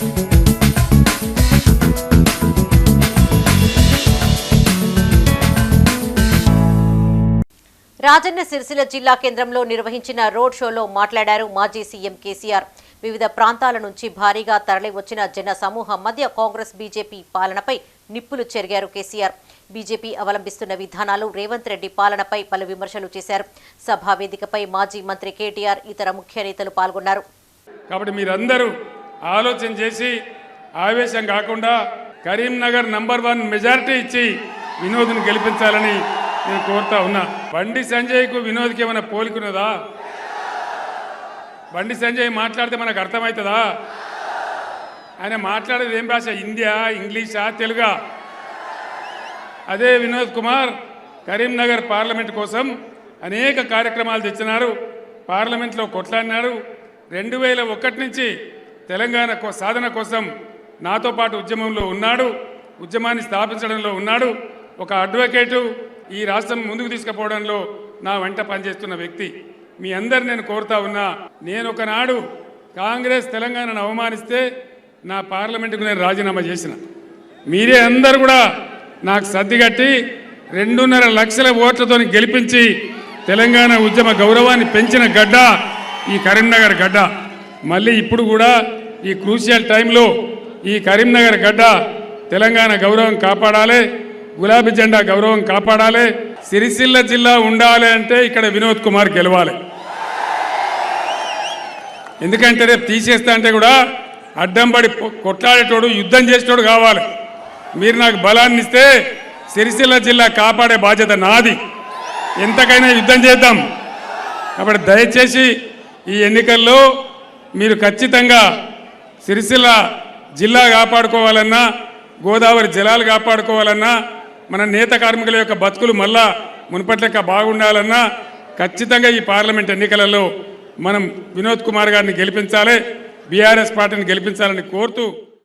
రాజన్న సిరిసిల్ల జిల్లా కేంద్రంలో నిర్వహించిన రోడ్ షోలో మాట్లాడారు మాజీ సీఎం కేసీఆర్. వివిధ ప్రాంతాల నుంచి భారీగా తరలివచ్చిన జన సమూహం మధ్య కాంగ్రెస్ బీజేపీ పాలనపై నిప్పులు చెరిగారు కేసీఆర్. బీజేపీ అవలంబిస్తున్న విధానాలు రేవంత్ రెడ్డి పాలనపై పలు విమర్శలు చేశారు. సభా వేదికపై మాజీ మంత్రి కేటీఆర్ ఇతర ముఖ్య నేతలు పాల్గొన్నారు. కాబట్టి మీరందరూ ఆలోచన చేసి ఆవేశం కాకుండా కరీంనగర్ నంబర్ వన్ మెజారిటీ ఇచ్చి వినోద్ను గెలిపించాలని నేను కోరుతా ఉన్నా. బండి సంజయ్కు వినోద్కి ఏమైనా పోలికున్నదా? బండి సంజయ్ మాట్లాడితే మనకు అర్థమవుతుందా? ఆయన మాట్లాడేది ఏం భాష? హిందీయా ఇంగ్లీషా తెలుగా? అదే వినోద్ కుమార్ కరీంనగర్ పార్లమెంట్ కోసం అనేక కార్యక్రమాలు తెచ్చినారు. పార్లమెంట్లో కొట్లాడినారు. రెండు వేల ఒకటి నుంచి తెలంగాణ కో- సాధన కోసం నాతో పాటు ఉద్యమంలో ఉన్నాడు ఉద్యమాన్ని స్థాపించడంలో ఉన్నాడు. ఒక అడ్వకేటు ఈ రాష్ట్రం ముందుకు తీసుకుపోవడంలో నా వెంట పనిచేస్తున్న వ్యక్తి. మీ అందరు నేను కోరుతా ఉన్నా నేను ఒకనాడు కాంగ్రెస్ తెలంగాణను అవమానిస్తే నా పార్లమెంటుకు నేను రాజీనామా చేసిన. మీరే అందరు కూడా నాకు సర్దిగట్టి రెండున్నర లక్షల ఓట్లతో గెలిపించి తెలంగాణ ఉద్యమ గౌరవాన్ని పెంచిన గడ్డ ఈ కరీంనగర్ గడ్డ. మళ్ళీ ఇప్పుడు కూడా ఈ క్రూషియల్ టైంలో ఈ కరీంనగర్ గడ్డ తెలంగాణ గౌరవం కాపాడాలి గులాబీ జెండా గౌరవం కాపాడాలి సిరిసిల్ల జిల్లా ఉండాలి అంటే ఇక్కడ వినోద్ కుమార్ గెలవాలి. ఎందుకంటే రేపు తీసేస్తా అంటే కూడా అడ్డంబడి కొట్లాడేటోడు యుద్ధం చేసేటోడు కావాలి. మీరు నాకు బలాన్ని ఇస్తే సిరిసిల్ల జిల్లా కాపాడే బాధ్యత నాది. ఎంతకైనా యుద్ధం చేద్దాం. కాబట్టి దయచేసి ఈ ఎన్నికల్లో మీరు ఖచ్చితంగా సిరిసిల్ల జిల్లా కాపాడుకోవాలన్నా గోదావరి జలాలు కాపాడుకోవాలన్నా మన నేత కార్మికుల యొక్క బతుకులు మళ్ళా మునుపటి లెక్క బాగుండాలన్నా ఖచ్చితంగా ఈ పార్లమెంట్ ఎన్నికలలో మనం వినోద్ కుమార్ గారిని గెలిపించాలి బీఆర్ఎస్ పార్టీని గెలిపించాలని కోరుతూ